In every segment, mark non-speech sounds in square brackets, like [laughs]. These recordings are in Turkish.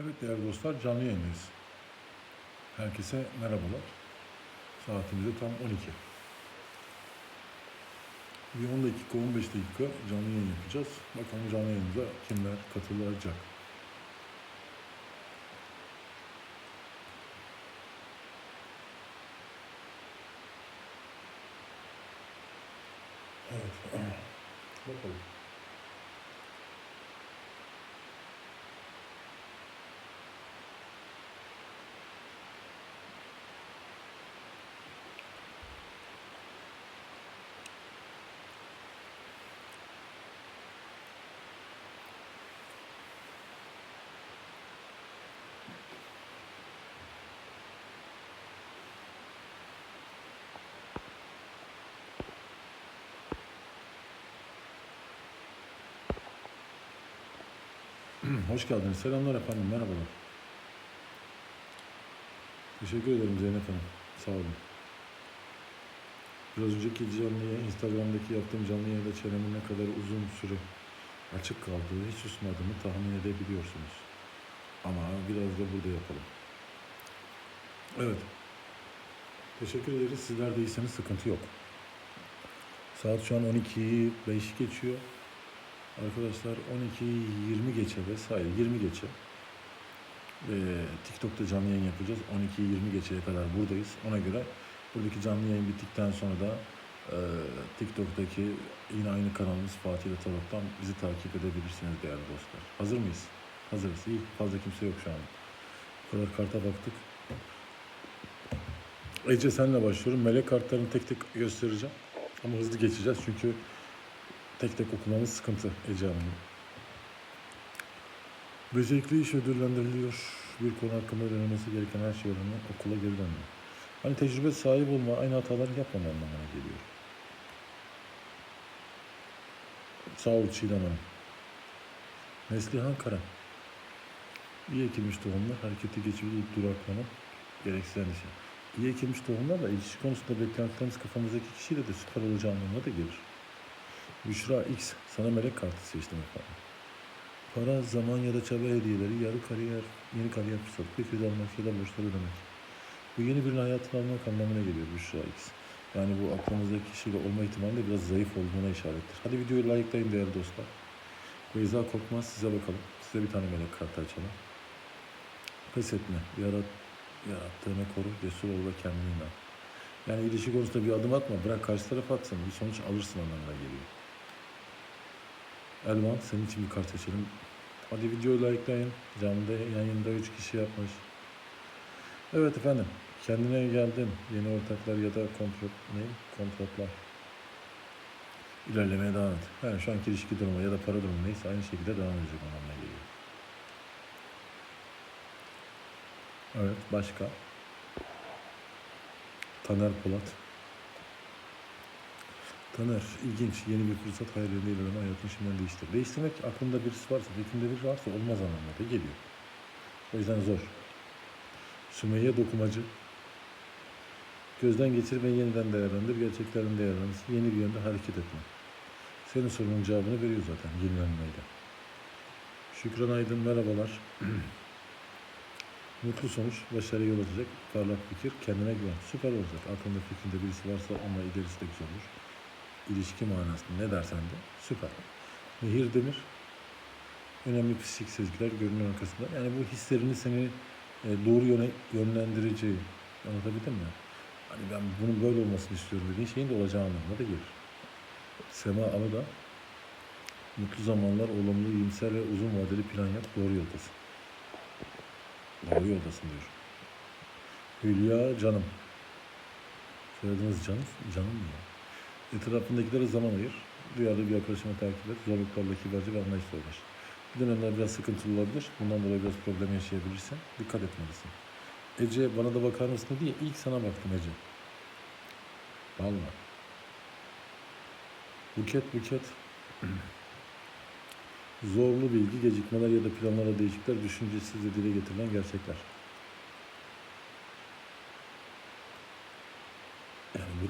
Evet değerli dostlar canlı yayındayız. Herkese merhabalar. Saatimiz de tam 12. Bir 10 dakika 15 dakika canlı yayın yapacağız. Bakalım canlı yayınımıza kimler katılacak. Evet. [clears throat] Bakalım. [clears throat] Hoş geldiniz. Selamlar efendim. Merhabalar. Teşekkür ederim Zeynep Hanım. Sağ olun. Biraz önceki canlı yayın, Instagram'daki yaptığım canlı yayında çenemin ne kadar uzun süre açık kaldığı, hiç susmadığını tahmin edebiliyorsunuz. Ama biraz da burada yapalım. Evet. Teşekkür ederiz. Sizler de iyiseniz sıkıntı yok. Saat şu an 12'yi 5 geçiyor. Arkadaşlar 12.20 geçe vesaire 20 geçe ee, TikTok'ta canlı yayın yapacağız. 12.20 geçeye kadar buradayız. Ona göre buradaki canlı yayın bittikten sonra da e, TikTok'taki yine aynı kanalımız Fatih ile Tarot'tan bizi takip edebilirsiniz değerli dostlar. Hazır mıyız? Hazırız. İyi. Fazla kimse yok şu an. Bu kadar karta baktık. Ece senle başlıyorum. Melek kartlarını tek tek göstereceğim. Ama hızlı geçeceğiz çünkü tek tek okumamız sıkıntı Ece Hanım. Becerikli iş ödüllendiriliyor. Bir konu hakkında öğrenilmesi gereken her şey oranı okula geri dönüyor. Hani tecrübe sahibi olma, aynı hataları yapmama anlamına geliyor. Sağ ol Çiğdem Hanım. Neslihan Kara. İyi ekilmiş tohumlar, hareketi geçici ilk duraklama, gereksiz endişe. İyi ekilmiş tohumlar da ilişki konusunda beklentilerimiz kafamızdaki kişiyle de süper olacağı anlamına da gelir. Büşra X, sana melek kartı seçtim efendim. Para, zaman ya da çaba hediyeleri, yarı kariyer, yeni kariyer fırsatı, bir kriz almak ya da borçları ödemek. Bu yeni birinin hayatını almak anlamına geliyor Büşra X. Yani bu aklınızdaki kişiyle olma ihtimali de biraz zayıf olduğuna işarettir. Hadi videoyu likelayın değerli dostlar. Beyza Korkmaz size bakalım. Size bir tane melek kartı açalım. Pes etme, yarat, yarattığını koru, cesur ol ve kendine inan. Yani ilişki konusunda bir adım atma, bırak karşı taraf atsın, bir sonuç alırsın anlamına geliyor. Elvan senin için bir kart açalım. Hadi videoyu likelayın. Canlı yayında 3 kişi yapmış. Evet efendim. Kendine geldin. Yeni ortaklar ya da kontrol ne? Kontratlar. İlerlemeye devam et. Yani şu anki ilişki durumu ya da para durumu neyse aynı şekilde devam edecek anlamına geliyor. Evet başka. Taner Polat. Taner, ilginç. Yeni bir fırsat hayalinde ilerleme hayatını şimdiden değiştir. Değiştirmek aklında birisi varsa, fikrinde biri varsa olmaz anlamına geliyor. O yüzden zor. Sümeyye dokumacı. Gözden geçir ve yeniden değerlendir. Gerçeklerin değerlendir. Yeni bir yönde hareket etme. Senin sorunun cevabını veriyor zaten yenilenmeyle. Şükran Aydın merhabalar. [clears throat] Mutlu sonuç, başarıya yol açacak. Parlak fikir, kendine güven. Süper olacak. Aklında fikrinde birisi varsa onunla ilerisi de güzel olur ilişki manasında ne dersen de süper. Nehir Demir önemli psikik sezgiler görünür arkasında. Yani bu hislerini seni e, doğru yöne yönlendireceği anlatabildim mi? Hani ben bunun böyle olmasını istiyorum dediğin şeyin de olacağı anlamına da gelir. Sema Alı da mutlu zamanlar, olumlu, iyimser ve uzun vadeli plan yap, doğru yoldasın. Doğru yoldasın diyor. Hülya Canım. Soyadınız Canım, Canım mı ya? Etrafındakilere zaman ayır. Duyarlı bir yaklaşımı takip et. Zorluklarla kibarca ve anlayışla uğraş. Bu dönemler biraz sıkıntılı olabilir. Bundan dolayı biraz problem yaşayabilirsin. Dikkat etmelisin. Ece bana da bakar mısın diye ilk sana baktım Ece. Vallahi. Buket buket. [clears throat] Zorlu bilgi, gecikmeler ya da planlara değişiklikler düşüncesizce dile getirilen gerçekler.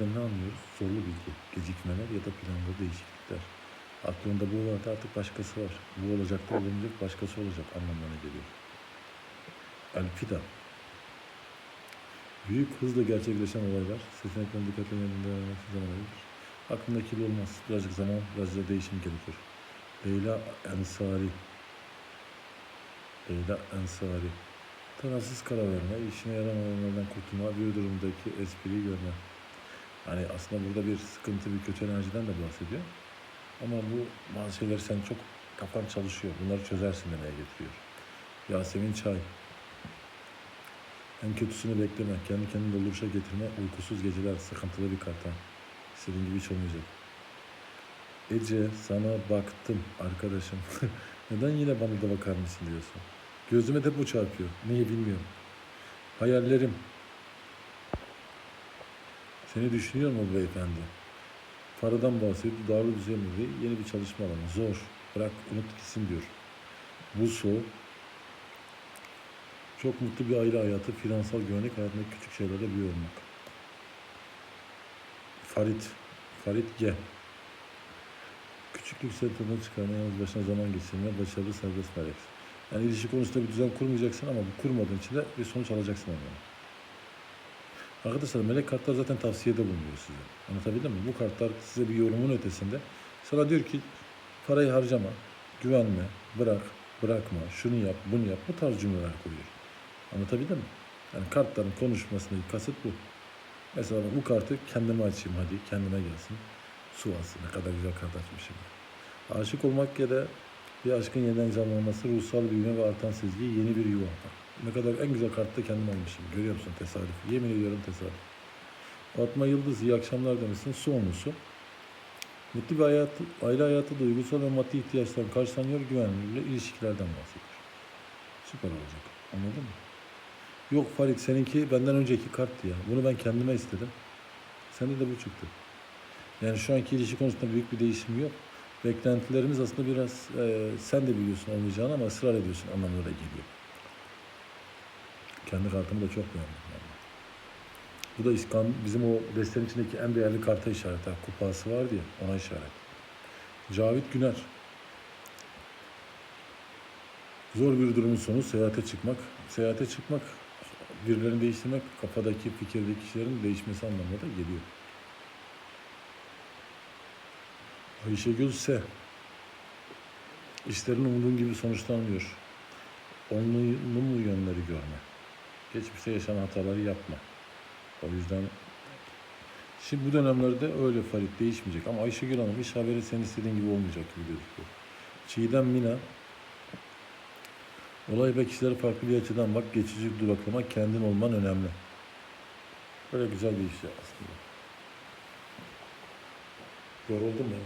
Yani burada ne anlıyoruz? Zorlu bilgi, gecikmeler ya da planlı değişiklikler. Aklında bu vardı artık başkası var. Bu olacak da olmayacak başkası olacak anlamına geliyor. Elfida. Büyük hızla gerçekleşen olaylar seçeneklerin dikkatli yanında zaman alır. Aklında kirli olmaz. Birazcık zaman, birazcık değişim gerekir. Leyla Ensari. Leyla Ensari. Tarafsız karar verme, işine yaramayanlardan kurtulma, bir durumdaki espriyi görme. Hani aslında burada bir sıkıntı, bir kötü enerjiden de bahsediyor. Ama bu bazı şeyler sen çok kafan çalışıyor. Bunları çözersin demeye getiriyor. Yasemin Çay. En kötüsünü bekleme. Kendi kendini dolduruşa getirme. Uykusuz geceler sıkıntılı bir karta. İstediğin gibi hiç. Ece sana baktım arkadaşım. [laughs] Neden yine bana da bakar mısın diyorsun. Gözüme de bu çarpıyor. Niye bilmiyorum. Hayallerim. Seni düşünüyor mu beyefendi? Paradan bahsediyor. Darlı düzey mi? Yeni bir çalışma alanı. Zor. Bırak unut gitsin diyor. Bu soğuk. Çok mutlu bir aile hayatı, finansal güvenlik hayatındaki küçük şeylerde büyü olmak. Farit, Farit G. Küçüklük tadını çıkarma, yalnız başına zaman geçirme, başarılı serbest merak. Yani ilişki konusunda bir düzen kurmayacaksın ama bu kurmadığın için de bir sonuç alacaksın ondan. Arkadaşlar melek kartlar zaten tavsiyede bulunuyor size. Anlatabildim mi? Bu kartlar size bir yorumun ötesinde. Sana diyor ki parayı harcama, güvenme, bırak, bırakma, şunu yap, bunu yap. Bu tarz cümleler kuruyor. Anlatabildim mi? Yani kartların konuşmasındaki kasıt bu. Mesela bu kartı kendime açayım hadi, kendime gelsin. Su alsın. Ne kadar güzel kart açmışım. Aşık olmak ya da bir aşkın yeniden canlanması, ruhsal büyüme ve artan sezgi yeni bir yuva. Ne kadar en güzel kartta kendim almışım. Görüyor musun tesadüf? Yemin ediyorum tesadüf. Fatma Yıldız iyi akşamlar demişsin. Su olmuşsun. Mutlu bir hayat, aile hayatı duygusal ve maddi ihtiyaçların karşılanıyor güvenli ilişkilerden bahsediyor. Süper olacak. Anladın mı? Yok Farid seninki benden önceki karttı ya. Bunu ben kendime istedim. Sende de bu çıktı. Yani şu anki ilişki konusunda büyük bir değişim yok. Beklentilerimiz aslında biraz e, sen de biliyorsun olmayacağını ama ısrar ediyorsun anlamına da geliyor. Kendi kartımı da çok beğendim. Yani. Bu da İskan, bizim o destenin içindeki en değerli karta işaret. Kupası vardı ya ona işaret. Cavit Güner. Zor bir durumun sonu seyahate çıkmak. Seyahate çıkmak, birilerini değiştirmek, kafadaki, fikirdeki kişilerin değişmesi anlamına da geliyor. Ayşegül S. İşlerin umduğun gibi sonuçlanmıyor. Olumlu yönleri görme. Geçmişte yaşanan hataları yapma. O yüzden şimdi bu dönemlerde öyle Farit değişmeyecek. Ama Ayşegül Hanım iş haberi senin istediğin gibi olmayacak gibi gözüküyor. Çiğdem Mina Olay ve kişileri farklı bir açıdan bak, geçici duraklamak, kendin olman önemli. Böyle güzel bir iş ya aslında. Yoruldum ya.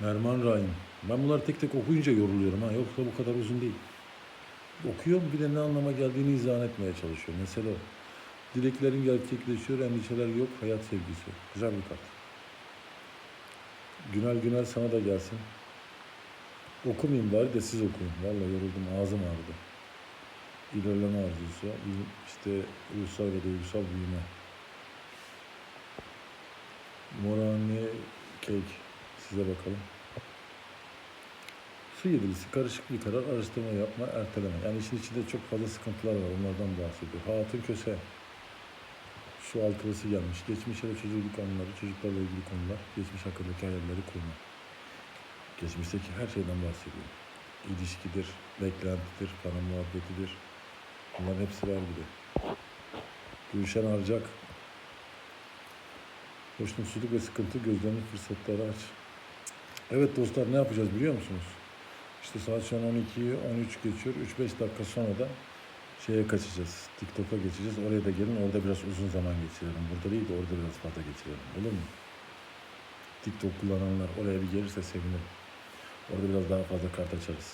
Merman Rahim. Ben bunları tek tek okuyunca yoruluyorum ha. Yoksa bu kadar uzun değil. Okuyorum bir de ne anlama geldiğini izah etmeye çalışıyorum. Mesela o. Dileklerin gerçekleşiyor, endişeler yok, hayat sevgisi. Güzel bir kart. Günel Günel sana da gelsin. Okumayayım bari de siz okuyun. Vallahi yoruldum, ağzım ağrıdı. İlerleme arzusu, işte ruhsal ve duygusal büyüme. Morani Cake. Size bakalım. Su yedilisi, karışık bir karar, araştırma yapma, erteleme. Yani işin içinde çok fazla sıkıntılar var, onlardan bahsediyor. Hatun Köse. Su altılısı gelmiş. Geçmiş ya çocukluk anıları, çocuklarla ilgili konular, geçmiş hakkındaki hayalleri kurma. Geçmişteki her şeyden bahsediyor. İlişkidir, beklentidir, para muhabbetidir. Bunların hepsi var gibi. Gülşen Arcak. Hoşnutsuzluk ve sıkıntı gözlerinin fırsatları aç. Evet dostlar ne yapacağız biliyor musunuz? İşte saat şu an 12'yi 13 geçiyor. 3-5 dakika sonra da şeye kaçacağız. TikTok'a geçeceğiz. Oraya da gelin. Orada biraz uzun zaman geçirelim. Burada değil de orada biraz fazla geçirelim. Olur mu? TikTok kullananlar oraya bir gelirse sevinirim. Orada biraz daha fazla kart açarız.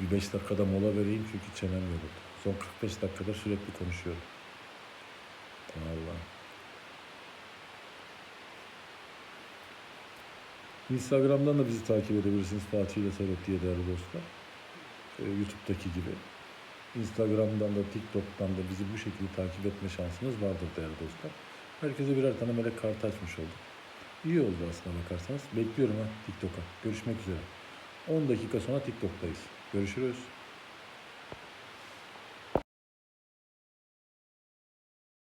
Bir 5 dakikada mola vereyim çünkü çenem yoruldu. Son 45 dakikada sürekli konuşuyorum. Allah. Instagram'dan da bizi takip edebilirsiniz Fatih ile Tarot diye değerli dostlar. Ee, YouTube'daki gibi. Instagram'dan da TikTok'tan da bizi bu şekilde takip etme şansınız vardır değerli dostlar. Herkese birer tane melek kartı açmış olduk. İyi oldu aslında bakarsanız. Bekliyorum ha TikTok'a. Görüşmek üzere. 10 dakika sonra TikTok'tayız. Görüşürüz.